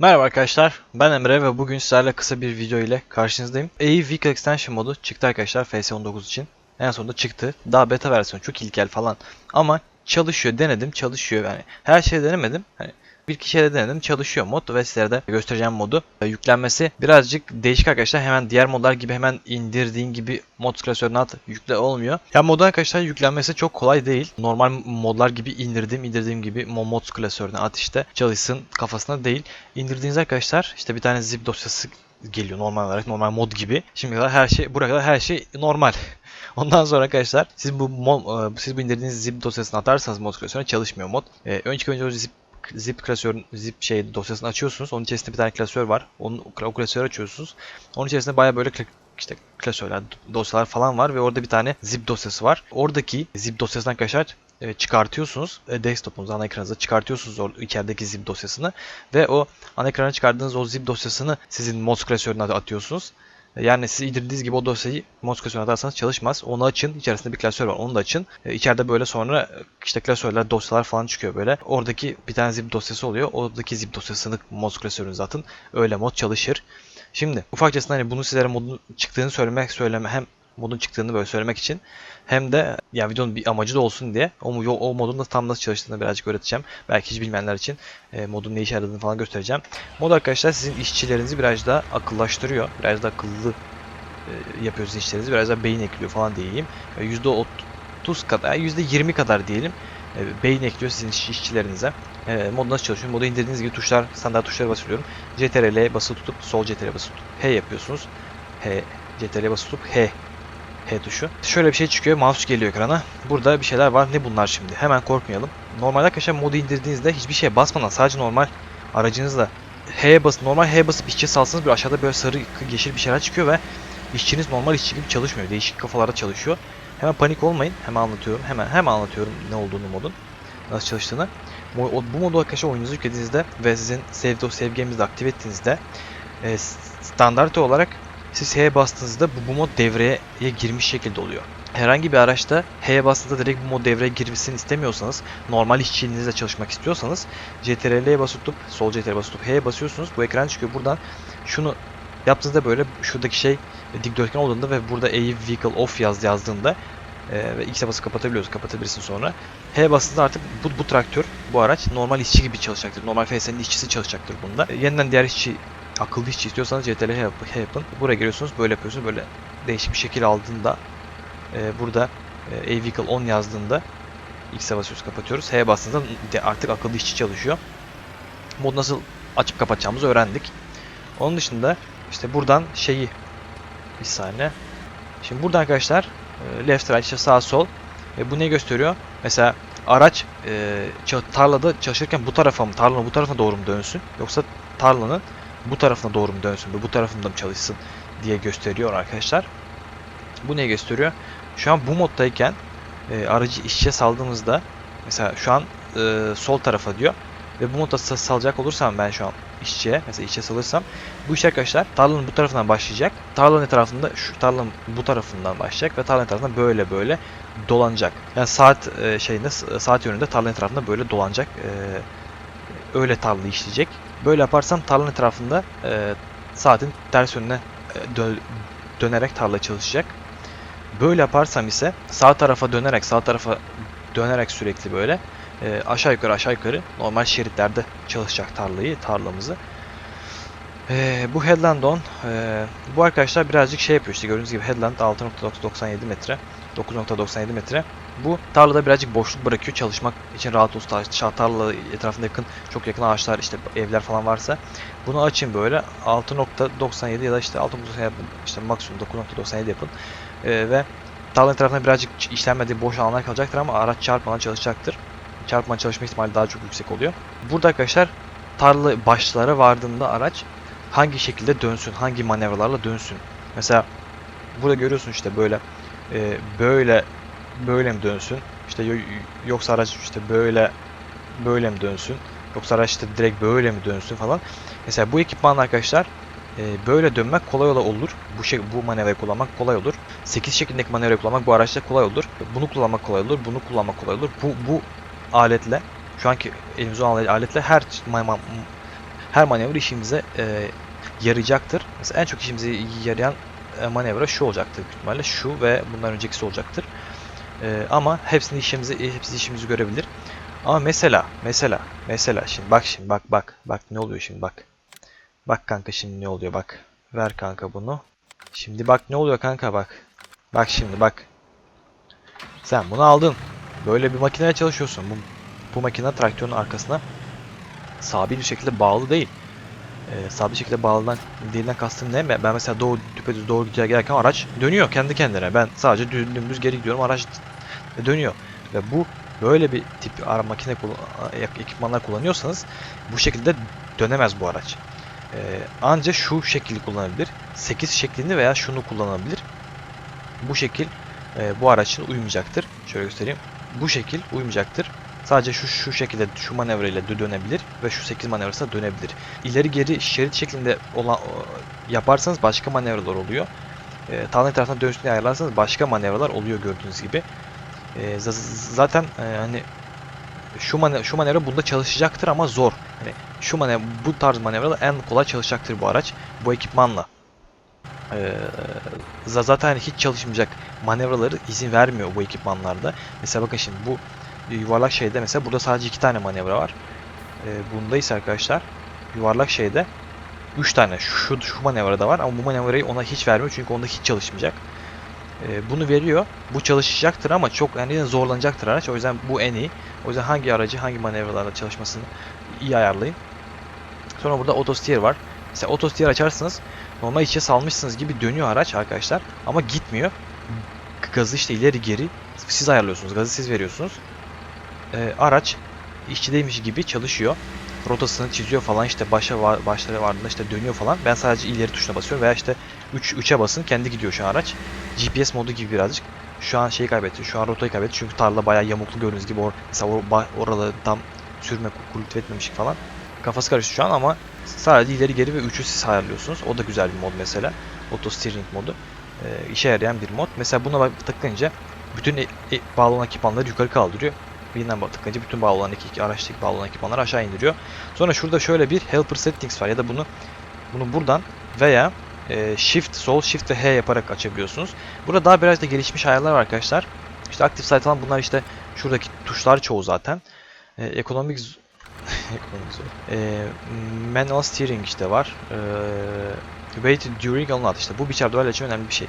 Merhaba arkadaşlar, ben Emre ve bugün sizlerle kısa bir video ile karşınızdayım. AE Vehicle Extension modu çıktı arkadaşlar FS19 için. En sonunda çıktı. Daha beta versiyonu çok ilkel falan ama çalışıyor denedim çalışıyor yani her şeyi denemedim. Hani bir kişiye de denedim çalışıyor mod ve sizlere de göstereceğim modu. E, Yüklenmesi birazcık değişik arkadaşlar. Hemen diğer modlar gibi hemen indirdiğin gibi mod klasörüne at yükle olmuyor. Ya modun arkadaşlar yüklenmesi çok kolay değil. Normal modlar gibi indirdiğim indirdiğim gibi mo- mod klasörüne at işte çalışsın kafasına değil. İndirdiğiniz arkadaşlar işte bir tane zip dosyası geliyor normal olarak normal mod gibi. Şimdi kadar her şey buraya kadar her şey normal. Ondan sonra arkadaşlar siz bu mo- e, siz bu indirdiğiniz zip dosyasını atarsanız mod klasörüne çalışmıyor mod. E, önce önce zip zip klasörün zip şey dosyasını açıyorsunuz. Onun içerisinde bir tane klasör var. Onun o klasörü açıyorsunuz. Onun içerisinde baya böyle işte klasörler, dosyalar falan var ve orada bir tane zip dosyası var. Oradaki zip dosyasını arkadaşlar e, çıkartıyorsunuz. E, desktopunuza, ana ekranınıza çıkartıyorsunuz o içerideki zip dosyasını ve o ana ekrana çıkardığınız o zip dosyasını sizin mod klasörüne atıyorsunuz. Yani siz indirdiğiniz gibi o dosyayı klasörüne atarsanız çalışmaz. Onu açın. İçerisinde bir klasör var. Onu da açın. E, İçeride böyle sonra e, işte klasörler, dosyalar falan çıkıyor böyle. Oradaki bir tane zip dosyası oluyor. Oradaki zip dosyasını mod klasörünüze atın. Öyle mod çalışır. Şimdi ufakçasına hani bunu sizlere modun çıktığını söylemek söyleme hem modun çıktığını böyle söylemek için hem de ya videonun bir amacı da olsun diye o, o modun da tam nasıl çalıştığını birazcık öğreteceğim. Belki hiç bilmeyenler için e, modun ne işe yaradığını falan göstereceğim. Mod arkadaşlar sizin işçilerinizi biraz daha akıllaştırıyor. Biraz daha akıllı e, yapıyor sizin işlerinizi. Biraz daha beyin ekliyor falan diyeyim. E, %30 kadar, %20 kadar diyelim. e, beyin ekliyor sizin iş- işçilerinize. E, mod nasıl çalışıyor? Modu indirdiğiniz gibi tuşlar, standart tuşlara basıyorum. CTRL basılı tutup sol CTRL basılı tutup H yapıyorsunuz. H, CTRL basılı tutup H H tuşu. Şöyle bir şey çıkıyor. Mouse geliyor ekrana. Burada bir şeyler var. Ne bunlar şimdi? Hemen korkmayalım. Normalde arkadaşlar modu indirdiğinizde hiçbir şeye basmadan sadece normal aracınızla H'ye basıp normal H'ye basıp işçi salsanız bir aşağıda böyle sarı yeşil bir şeyler çıkıyor ve işçiniz normal işçi gibi çalışmıyor. Değişik kafalarda çalışıyor. Hemen panik olmayın. Hemen anlatıyorum. Hemen hemen anlatıyorum ne olduğunu modun. Nasıl çalıştığını. O- Bu modu arkadaşlar oyununuza yüklediğinizde ve sizin save, save game'inizi aktive ettiğinizde e, standart olarak siz H'ye bastığınızda bu, bu mod devreye girmiş şekilde oluyor. Herhangi bir araçta H'ye bastığında direkt bu mod devreye girmesini istemiyorsanız, normal işçiliğinizle çalışmak istiyorsanız CTRL'ye basıp sol CTRL'ye basıp H'ye basıyorsunuz. Bu ekran çıkıyor. Buradan şunu yaptığınızda böyle şuradaki şey dikdörtgen olduğunda ve burada A vehicle off yaz yazdığında e, ve X'e basıp kapatabiliyoruz. Kapatabilirsin sonra. H bastığında artık bu, bu traktör, bu araç normal işçi gibi çalışacaktır. Normal FS'nin işçisi çalışacaktır bunda. E, yeniden diğer işçi akıllı işçi istiyorsanız CTRL H, yap- yapın. Buraya giriyorsunuz böyle yapıyorsunuz. Böyle değişik bir şekil aldığında e, burada e, vehicle on yazdığında X'e basıyoruz kapatıyoruz. H'ye bastığında artık akıllı işçi çalışıyor. Mod nasıl açıp kapatacağımızı öğrendik. Onun dışında işte buradan şeyi bir saniye. Şimdi burada arkadaşlar e, left right işte sağ sol e, bu ne gösteriyor? Mesela araç e, tarlada çalışırken bu tarafa mı tarlanın bu tarafa doğru mu dönsün yoksa tarlanın bu tarafına doğru mu dönsün ve bu tarafında mı çalışsın diye gösteriyor arkadaşlar. Bu ne gösteriyor? Şu an bu moddayken e, aracı işçiye saldığımızda mesela şu an e, sol tarafa diyor ve bu modda sa- salacak olursam ben şu an işçiye mesela işçiye salırsam bu iş arkadaşlar tarlanın bu tarafından başlayacak. Tarlanın etrafında şu tarlanın bu tarafından başlayacak ve tarlanın etrafında böyle böyle dolanacak. Yani saat e, şeyinde saat yönünde tarlanın etrafında böyle dolanacak. E, öyle tarlayı işleyecek. Böyle yaparsam tarlanın etrafında e, saatin ters yönüne e, dö- dönerek tarla çalışacak. Böyle yaparsam ise sağ tarafa dönerek sağ tarafa dönerek sürekli böyle e, aşağı yukarı aşağı yukarı normal şeritlerde çalışacak tarlayı tarlamızı. E, bu headland on e, bu arkadaşlar birazcık şey yapıyor işte gördüğünüz gibi headland 6.97 metre 9.97 metre bu tarlada birazcık boşluk bırakıyor çalışmak için rahat olsun. Tar- Tarla etrafında yakın çok yakın ağaçlar işte evler falan varsa bunu açın böyle 6.97 ya da işte 6.97 yapın işte maksimum 9.97 yapın Ee, ve tarlanın etrafında birazcık işlenmediği boş alanlar kalacaktır ama araç çarpmadan çalışacaktır. Çarpmadan çalışma ihtimali daha çok yüksek oluyor. Burada arkadaşlar tarla başlara vardığında araç hangi şekilde dönsün, hangi manevralarla dönsün. Mesela burada görüyorsun işte böyle e, böyle böyle mi dönsün? İşte yo- yoksa araç işte böyle böyle mi dönsün? Yoksa araç işte direkt böyle mi dönsün falan. Mesela bu ekipman arkadaşlar e, böyle dönmek kolay ola- olur. Bu şey bu manevrayı kullanmak kolay olur. 8 şeklindeki manevrayı kullanmak bu araçta kolay olur. Bunu kullanmak kolay olur. Bunu kullanmak kolay olur. Bu bu aletle şu anki elimizde olan aletle her her manevra işimize e, yarayacaktır. Mesela en çok işimize yarayan e, manevra şu olacaktır büyük ihtimalle. Şu ve bundan öncekisi olacaktır. E, ama hepsini işimizi hepsi işimizi görebilir. Ama mesela mesela mesela şimdi bak şimdi bak bak bak ne oluyor şimdi bak. Bak kanka şimdi ne oluyor bak. Ver kanka bunu. Şimdi bak ne oluyor kanka bak. Bak şimdi bak. Sen bunu aldın. Böyle bir makineye çalışıyorsun. Bu, bu makine traktörün arkasına sabit bir şekilde bağlı değil. Ee, sabit bir şekilde bağlıdan değilden kastım ne? Ben mesela doğru düpedüz doğru gider gelirken araç dönüyor kendi kendine. Ben sadece dü- dümdüz geri gidiyorum araç dönüyor. Ve bu böyle bir tip ara makine kullan- ekipmanlar kullanıyorsanız bu şekilde dönemez bu araç. Ee, anca şu şekilde kullanabilir. 8 şeklinde veya şunu kullanabilir. Bu şekil e, bu araçın uymayacaktır. Şöyle göstereyim. Bu şekil uymayacaktır. Sadece şu şu şekilde şu manevra ile dö- dönebilir ve şu 8 manevrasıyla dönebilir. İleri geri şerit şeklinde olan yaparsanız başka manevralar oluyor. E, Tanrı tarafından dönüşünü ayarlarsanız başka manevralar oluyor gördüğünüz gibi. E, za- zaten e, hani şu manevra, şu manevra bunda çalışacaktır ama zor. Hani şu manevra, bu tarz manevralar en kolay çalışacaktır bu araç bu ekipmanla. Ee, za- zaten hani hiç çalışmayacak manevraları izin vermiyor bu ekipmanlarda. Mesela bakın şimdi bu yuvarlak şeyde mesela burada sadece iki tane manevra var. Ee, bunda ise arkadaşlar yuvarlak şeyde 3 tane şu, şu manevrada var ama bu manevrayı ona hiç vermiyor çünkü onda hiç çalışmayacak. Ee, bunu veriyor. Bu çalışacaktır ama çok yani zorlanacaktır araç. O yüzden bu en iyi. O yüzden hangi aracı hangi manevralarla çalışmasını iyi ayarlayın. Sonra burada auto steer var. Mesela auto steer açarsınız normal içe salmışsınız gibi dönüyor araç arkadaşlar ama gitmiyor. Gazı işte ileri geri siz ayarlıyorsunuz. Gazı siz veriyorsunuz. Ee, araç işçideymiş gibi çalışıyor. Rotasını çiziyor falan işte başa var, başlara vardığında işte dönüyor falan. Ben sadece ileri tuşuna basıyorum veya işte 3 3'e basın kendi gidiyor şu an araç. GPS modu gibi birazcık. Şu an şeyi kaybetti. Şu an rotayı kaybetti. Çünkü tarla bayağı yamuklu gördüğünüz gibi or mesela or oraları tam sürme kulüp falan. Kafası karıştı şu an ama sadece ileri geri ve 3'ü siz ayarlıyorsunuz. O da güzel bir mod mesela. Auto steering modu. Ee, işe yarayan bir mod. Mesela buna bak- tıklayınca bütün e- e- bağlı olan ekipmanları yukarı kaldırıyor. Bak- tıklayınca bütün bağlı olan iki, araçtaki bağlı olan ekipmanları aşağı indiriyor. Sonra şurada şöyle bir helper settings var ya da bunu bunu buradan veya e, shift, sol, shift ve H yaparak açabiliyorsunuz. Burada daha biraz da gelişmiş ayarlar var arkadaşlar. İşte active site falan bunlar işte şuradaki tuşlar çoğu zaten. E, zone. E, manual steering işte var. E, wait during unload işte bu biçer dual için önemli bir şey.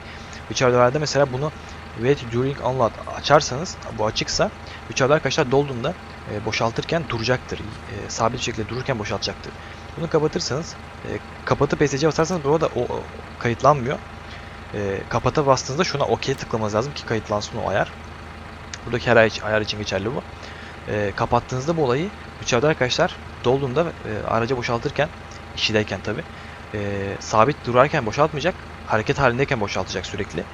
Biçer dual'de mesela bunu wait during unload açarsanız bu açıksa biçer arkadaşlar dolduğunda e, boşaltırken duracaktır. E, sabit şekilde dururken boşaltacaktır. Bunu kapatırsanız e, kapatıp ESC basarsanız bu arada o, o kayıtlanmıyor. E, kapata bastığınızda şuna OK tıklamanız lazım ki kayıtlansın o ayar. Buradaki her ay- ayar için geçerli bu. E, kapattığınızda bu olayı içeride arkadaşlar dolduğunda e, araca boşaltırken işideyken tabi sabit durarken boşaltmayacak hareket halindeyken boşaltacak sürekli.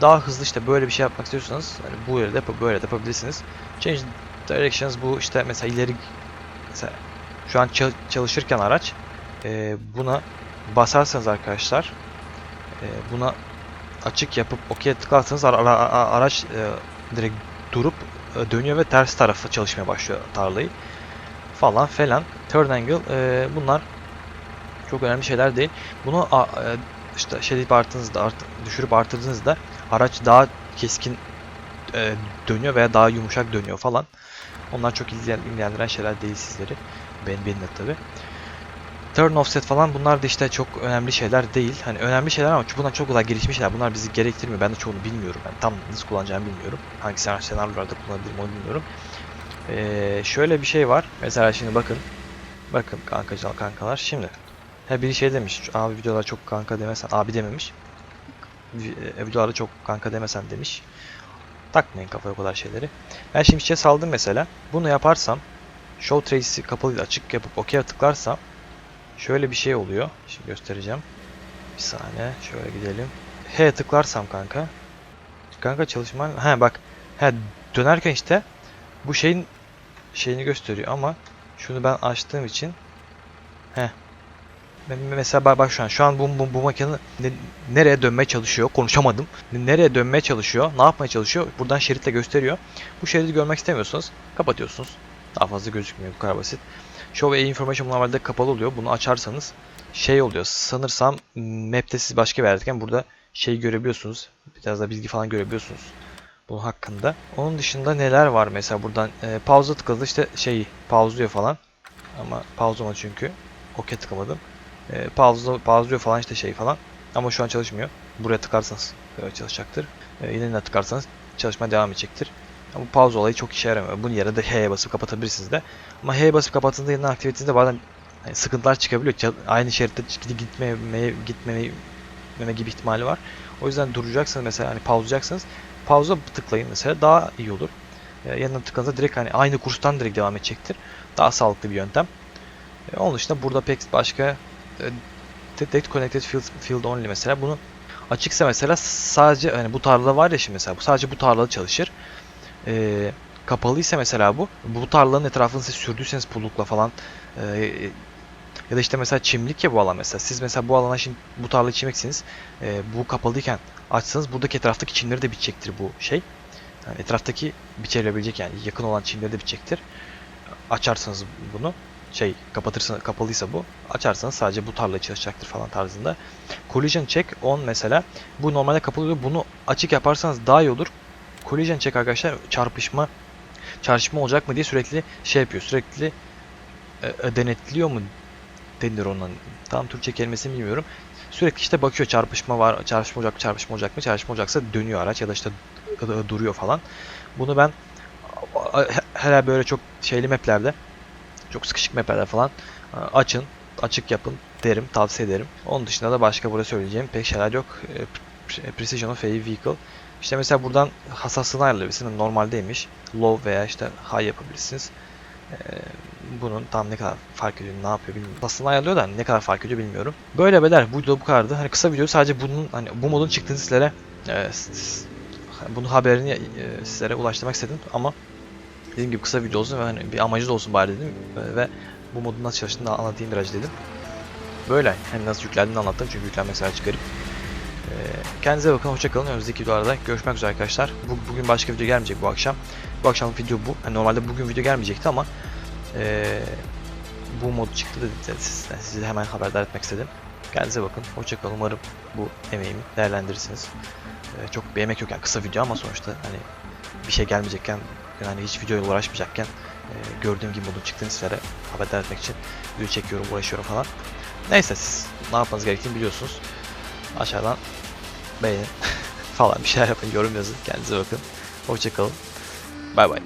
Daha hızlı işte böyle bir şey yapmak istiyorsanız hani bu yerde yap- böyle de yapabilirsiniz. Change directions bu işte mesela ileri mesela şu an çal- çalışırken araç e, buna basarsanız arkadaşlar e, buna açık yapıp OK'ye tıklarsanız ara- ara- ara- araç e, direkt durup e, dönüyor ve ters tarafa çalışmaya başlıyor tarlayı falan falan. Turn angle e, bunlar çok önemli şeyler değil. Bunu a- e, işte şey deyip art, düşürüp arttırdığınızda araç daha keskin e, dönüyor veya daha yumuşak dönüyor falan. Onlar çok ilgilen- ilgilendiren şeyler değil sizleri. Ben, beni de tabi. Turn offset falan bunlar da işte çok önemli şeyler değil. Hani önemli şeyler ama bunlar çok daha gelişmiş şeyler. Bunlar bizi gerektirmiyor. Ben de çoğunu bilmiyorum. Ben tam nasıl kullanacağımı bilmiyorum. Hangi senaryo- senaryolarda kullanabilirim onu bilmiyorum. Ee, şöyle bir şey var. Mesela şimdi bakın. Bakın kankacılar kankalar. Şimdi. Ha biri şey demiş. Abi videolar çok kanka demesen. Abi dememiş. E, Videolarda çok kanka demesen demiş. Takmayın kafaya o kadar şeyleri. Ben şimdi şey saldım mesela. Bunu yaparsam Show Trace'i kapalı açık yapıp OK'ye tıklarsam şöyle bir şey oluyor. Şimdi göstereceğim. Bir saniye şöyle gidelim. H tıklarsam kanka. Kanka çalışman... He bak. He dönerken işte bu şeyin şeyini gösteriyor ama şunu ben açtığım için he mesela bak, şu an şu an bu, bu, bu makine ne- nereye dönmeye çalışıyor konuşamadım nereye dönmeye çalışıyor ne yapmaya çalışıyor buradan şeritle gösteriyor bu şeridi görmek istemiyorsanız kapatıyorsunuz daha fazla gözükmüyor bu kadar basit Show A Information normalde kapalı oluyor. Bunu açarsanız şey oluyor. Sanırsam map'te siz başka bir yerdeyken burada şey görebiliyorsunuz. Biraz da bilgi falan görebiliyorsunuz bunun hakkında. Onun dışında neler var mesela buradan e, pauza tıkladı işte şey pauzluyor falan. Ama pauzlama çünkü. Okey tıklamadım. E, pauzla, pauzluyor falan işte şey falan. Ama şu an çalışmıyor. Buraya tıkarsanız e, çalışacaktır. E, yine tıkarsanız çalışmaya devam edecektir. Ama bu pause olayı çok işe yaramıyor. Bunun yerine de H'ye basıp kapatabilirsiniz de. Ama H'ye basıp kapattığında yeniden aktivitenizde bazen hani sıkıntılar çıkabiliyor. Aynı şeritte gitmemeye, gitmeme, gibi ihtimali var. O yüzden duracaksınız mesela hani pauzlayacaksınız. Pauza tıklayın mesela daha iyi olur. E, yanına tıkladığınızda direkt hani aynı kurstan direkt devam edecektir. Daha sağlıklı bir yöntem. E, onun dışında burada pek başka Detect Connected Field, field Only mesela bunu açıksa mesela sadece hani bu tarla var ya şimdi mesela bu sadece bu tarlada çalışır. E, kapalıysa mesela bu bu tarlanın etrafını siz sürdüyseniz pullukla falan e, ya da işte mesela çimlik ya bu alan mesela siz mesela bu alana şimdi bu tarlayı çimeceksiniz e, bu kapalıyken açsanız buradaki etraftaki çimleri de bitecektir bu şey. Yani etraftaki biçilebilecek yani yakın olan çimleri de bitecektir. Açarsanız bunu şey kapatırsanız kapalıysa bu açarsanız sadece bu tarla çalışacaktır falan tarzında. Collision check on mesela bu normalde kapalı oluyor. Bunu açık yaparsanız daha iyi olur. Collision check arkadaşlar çarpışma çarpışma olacak mı diye sürekli şey yapıyor. Sürekli e, e, denetliyor mu denir onun tam Türkçe kelimesini bilmiyorum. Sürekli işte bakıyor çarpışma var, çarpışma olacak, çarpışma olacak mı? Çarpışma olacaksa dönüyor araç ya da işte duruyor falan. Bunu ben hele böyle çok şeyli maplerde çok sıkışık maplerde falan e, açın, açık yapın derim, tavsiye ederim. Onun dışında da başka burada söyleyeceğim pek şeyler yok. E, pre- Precision of a vehicle. İşte mesela buradan hassaslığını ayarlayabilirsiniz. Normaldeymiş. Low veya işte high yapabilirsiniz. E, bunun tam ne kadar fark ediyor, ne yapıyor bilmiyorum. Aslında ayarlıyor da ne kadar fark ediyor bilmiyorum. Böyle beyler bu video bu kadardı. Hani kısa video sadece bunun hani bu modun çıktığını sizlere e, bunun haberini e, sizlere ulaştırmak istedim ama dediğim gibi kısa video olsun ve hani bir amacı da olsun bari dedim E, ve bu modun nasıl çalıştığını anlatayım biraz dedim. Böyle hem nasıl yüklendiğini anlattım çünkü yüklenme sadece çıkarıp. E, kendinize bakın hoşçakalın. Önümüzdeki videolarda görüşmek üzere arkadaşlar. Bu, bugün başka video gelmeyecek bu akşam. Bu akşam video bu. Hani normalde bugün video gelmeyecekti ama ee, bu mod çıktı dedi- size, sizi hemen haberdar etmek istedim. Kendinize bakın. Hoşçakalın. Umarım bu emeğimi değerlendirirsiniz. Ee, çok bir emek yok yani kısa video ama sonuçta hani bir şey gelmeyecekken yani hiç videoyla uğraşmayacakken e, gördüğüm gibi modun çıktığını sizlere haberdar etmek için video çekiyorum, uğraşıyorum falan. Neyse siz ne yapmanız gerektiğini biliyorsunuz. Aşağıdan beğenin falan bir şeyler yapın, yorum yazın. Kendinize bakın. Hoşçakalın. Bay bay.